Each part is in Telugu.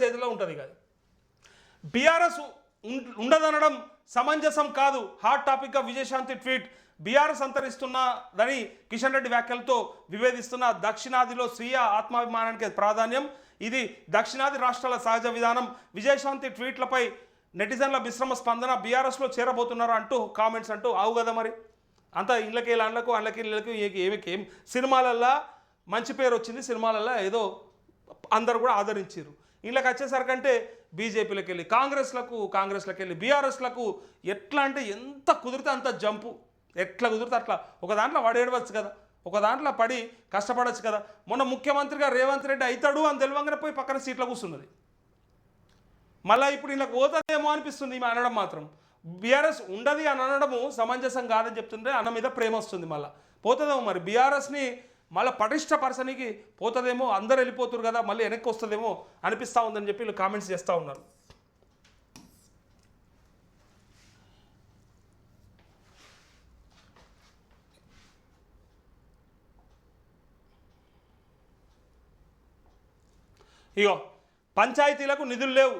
చేతిలో ఉంటుంది కాదు బీఆర్ఎస్ ఉండదనడం సమంజసం కాదు. హాట్ టాపిక్గా విజయశాంతి ట్వీట్. బీఆర్ఎస్ అంతరిస్తున్నదని కిషన్ రెడ్డి వ్యాఖ్యలతో విభేదిస్తున్న దక్షిణాదిలో స్వీయ ఆత్మాభిమానానికి ప్రాధాన్యం. ఇది దక్షిణాది రాష్ట్రాల సహజ విధానం. విజయశాంతి ట్వీట్లపై నెటిజన్ల మిశ్రమ స్పందన బీఆర్ఎస్లో చేరబోతున్నారు అంటూ కామెంట్స్ అంటూ ఆవు కదా మరి. అంత ఇళ్ళకి ఇళ్ళకు అండ్లకి ఇళ్ళకి ఏమి ఏం. సినిమాలల్లో మంచి పేరు వచ్చింది. సినిమాలల్లో ఏదో అందరు కూడా ఆదరించారు. వీళ్ళకి వచ్చేసరికంటే బీజేపీలకు వెళ్ళి కాంగ్రెస్లకు కాంగ్రెస్లకు వెళ్ళి బీఆర్ఎస్లకు ఎట్లా అంటే ఎంత కుదిరితే అంత జంపు. ఎట్లా కుదిరితే అట్లా. ఒక దాంట్లో వాడేడవచ్చు కదా. ఒక దాంట్లో పడి కష్టపడవచ్చు కదా. మొన్న ముఖ్యమంత్రిగా రేవంత్ రెడ్డి అవుతాడు అని తెలివంగానే పోయి పక్కన సీట్లో కూర్చున్నది. మళ్ళీ ఇప్పుడు వీళ్ళకి పోతుందేమో అనిపిస్తుంది ఈమె అనడం మాత్రం. బీఆర్ఎస్ ఉండదు అని అనడము సమంజసం కాదని చెప్తుంటే అన్న మీద ప్రేమ వస్తుంది మళ్ళీ. పోతుందేమో మరి? బీఆర్ఎస్ని మళ్ళీ పటిష్టపరచనికి పోతుందేమో అందరు వెళ్ళిపోతారు కదా మళ్ళీ వెనక్కి వస్తుందేమో అనిపిస్తూ ఉందని చెప్పి వీళ్ళు కామెంట్స్ చేస్తూ ఉన్నారు. ఇగో పంచాయతీలకు నిధులు లేవు.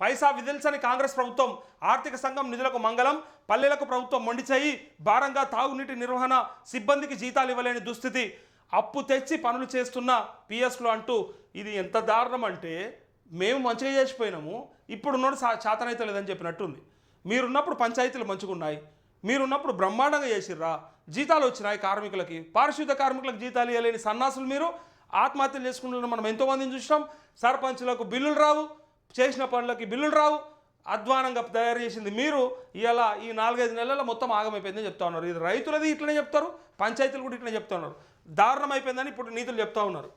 పైసా విధిల్చని కాంగ్రెస్ ప్రభుత్వం ఆర్థిక సంఘం నిధులకు మంగళం పల్లెలకు ప్రభుత్వం మొండిచేయి భారంగా తాగునీటి నిర్వహణ సిబ్బందికి జీతాలు ఇవ్వలేని దుస్థితి. అప్పు తెచ్చి పనులు చేస్తున్న పిఎస్లు అంటూ ఇది ఎంత దారుణం అంటే మేము మంచిగా చేసిపోయినాము ఇప్పుడున్నోడు సా చేతనైతే లేదని చెప్పినట్టుంది. మీరున్నప్పుడు పంచాయతీలు మంచిగా ఉన్నాయి మీరున్నప్పుడు బ్రహ్మాండంగా చేసిర్రా జీతాలు వచ్చినాయి కార్మికులకి పారిశుద్ధ కార్మికులకు జీతాలు ఇవ్వలేని సన్నాసులు మీరు ఆత్మహత్యలు చేసుకుంటున్న మనం ఎంతోమందిని చూసినాం సర్పంచులకు బిల్లులు రావు చేసిన పనులకి బిల్లులు రావు అధ్వానంగా తయారు చేసింది. మీరు ఇలా ఈ నాలుగైదు నెలల మొత్తం ఆగమైపోయిందని చెప్తా ఉన్నారు. ఇది రైతులది ఇట్లనే చెప్తారు పంచాయతీలు కూడా ఇట్లనే చెప్తా ఉన్నారు. దారుణమైపోయిందని ఇప్పుడు నీతులు చెప్తా ఉన్నారు.